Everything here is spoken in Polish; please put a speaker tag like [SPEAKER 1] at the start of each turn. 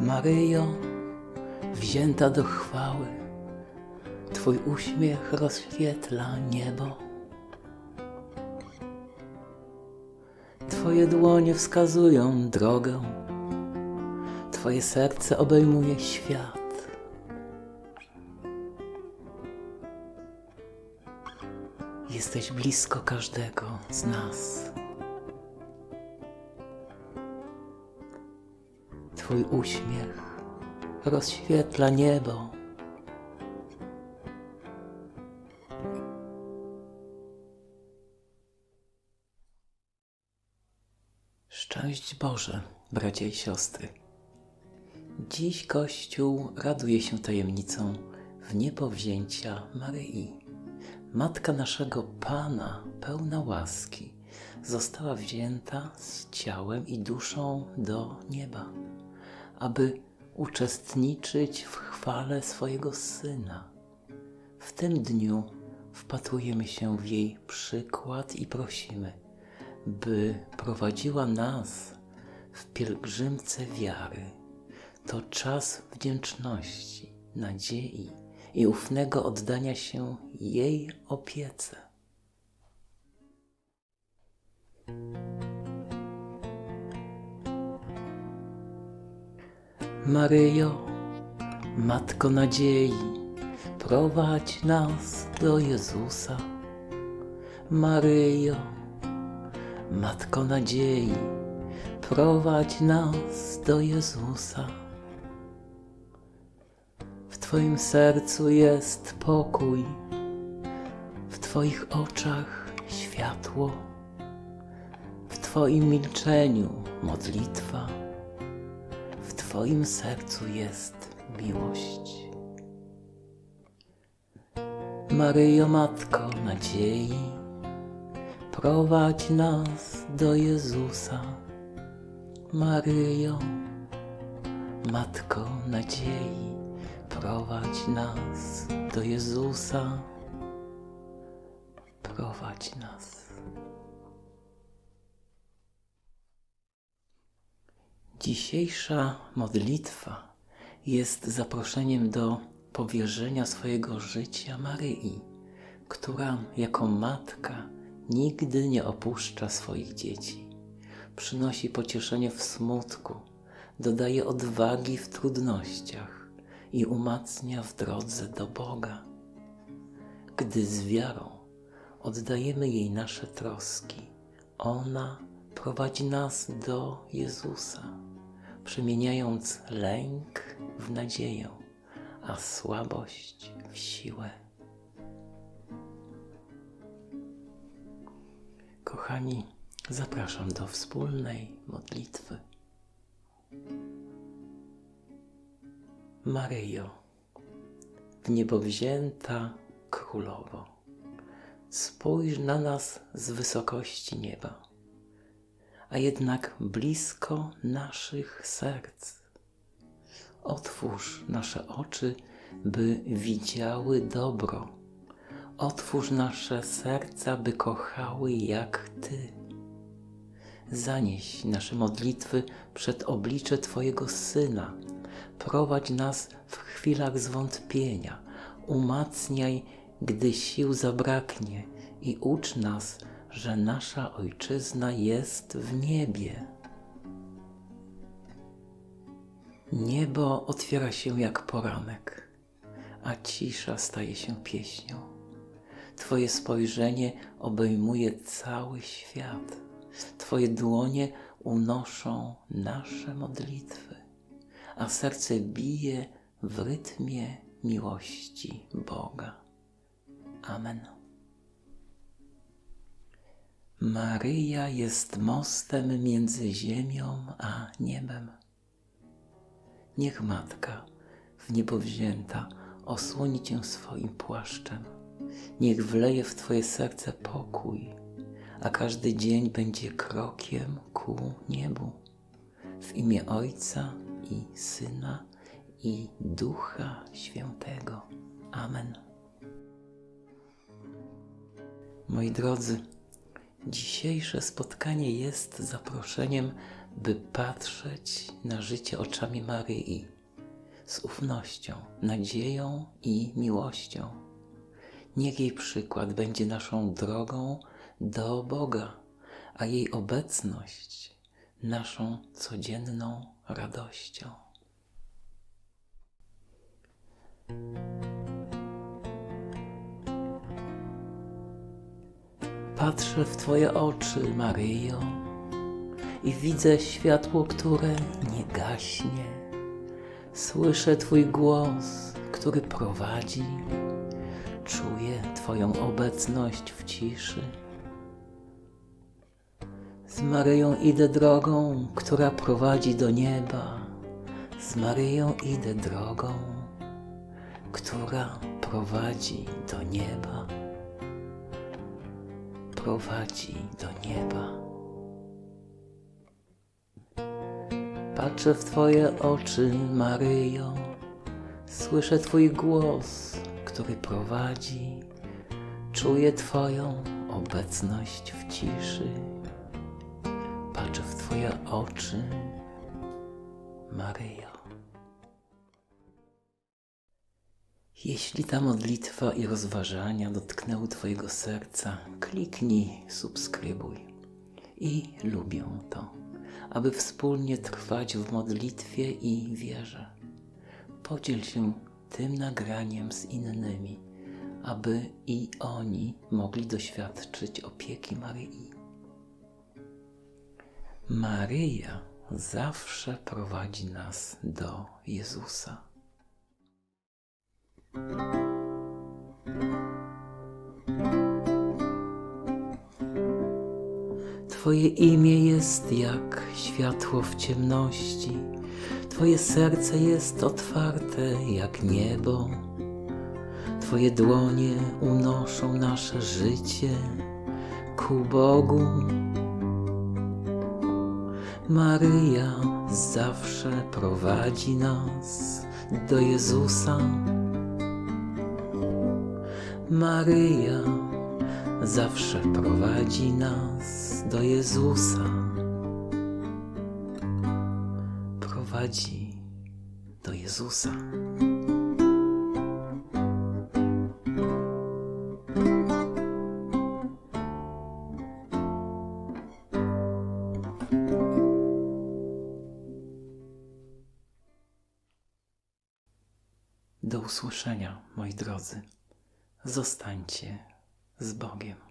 [SPEAKER 1] Maryjo, wzięta do chwały, Twój uśmiech rozświetla niebo. Twoje dłonie wskazują drogę, Twoje serce obejmuje świat. Jesteś blisko każdego z nas. Twój uśmiech rozświetla niebo. Szczęść Boże, bracia i siostry. Dziś Kościół raduje się tajemnicą wniepowzięcia Maryi. Matka naszego Pana, pełna łaski, została wzięta z ciałem i duszą do nieba, aby uczestniczyć w chwale swojego Syna. W tym dniu wpatrujemy się w jej przykład i prosimy, by prowadziła nas w pielgrzymce wiary. To czas wdzięczności, nadziei i ufnego oddania się jej opiece. Maryjo, Matko Nadziei, prowadź nas do Jezusa. Maryjo, Matko Nadziei, prowadź nas do Jezusa. W Twoim sercu jest pokój, w Twoich oczach światło, w Twoim milczeniu modlitwa, Twoim sercu jest miłość. Maryjo, Matko Nadziei, prowadź nas do Jezusa. Maryjo, Matko Nadziei, prowadź nas do Jezusa. Prowadź nas. Dzisiejsza modlitwa jest zaproszeniem do powierzenia swojego życia Maryi, która jako matka nigdy nie opuszcza swoich dzieci. Przynosi pocieszenie w smutku, dodaje odwagi w trudnościach i umacnia w drodze do Boga. Gdy z wiarą oddajemy jej nasze troski, ona prowadzi nas do Jezusa, przemieniając lęk w nadzieję, a słabość w siłę. Kochani, zapraszam do wspólnej modlitwy. Maryjo, w niebo wzięta królowo, spójrz na nas z wysokości nieba, a jednak blisko naszych serc. Otwórz nasze oczy, by widziały dobro. Otwórz nasze serca, by kochały jak Ty. Zanieś nasze modlitwy przed oblicze Twojego Syna. Prowadź nas w chwilach zwątpienia. Umacniaj, gdy sił zabraknie i ucz nas, że nasza Ojczyzna jest w niebie. Niebo otwiera się jak poranek, a cisza staje się pieśnią. Twoje spojrzenie obejmuje cały świat. Twoje dłonie unoszą nasze modlitwy, a serce bije w rytmie miłości Boga. Amen. Maryja jest mostem między ziemią a niebem. Niech Matka w niebo wzięta osłoni Cię swoim płaszczem. Niech wleje w Twoje serce pokój, a każdy dzień będzie krokiem ku niebu. W imię Ojca i Syna i Ducha Świętego. Amen. Moi drodzy, dzisiejsze spotkanie jest zaproszeniem by patrzeć na życie oczami Maryi z ufnością, nadzieją i miłością. Niech jej przykład będzie naszą drogą do Boga, a jej obecność naszą codzienną radością. Patrzę w Twoje oczy, Maryjo, i widzę światło, które nie gaśnie. Słyszę Twój głos, który prowadzi. Czuję Twoją obecność w ciszy. Z Maryją idę drogą, która prowadzi do nieba. Z Maryją idę drogą, która prowadzi do nieba. Prowadzi do nieba. Patrzę w Twoje oczy, Maryjo, słyszę Twój głos, który prowadzi, czuję Twoją obecność w ciszy. Patrzę w Twoje oczy, Maryjo. Jeśli ta modlitwa i rozważania dotknęły Twojego serca, kliknij subskrybuj i lubię to, aby wspólnie trwać w modlitwie i wierze. Podziel się tym nagraniem z innymi, aby i oni mogli doświadczyć opieki Maryi. Maryja zawsze prowadzi nas do Jezusa. Twoje imię jest jak światło w ciemności, Twoje serce jest otwarte jak niebo. Twoje dłonie unoszą nasze życie ku Bogu. Maryja zawsze prowadzi nas do Jezusa. Maryja zawsze prowadzi nas do Jezusa. Prowadzi do Jezusa. Do usłyszenia, moi drodzy. Zostańcie z Bogiem.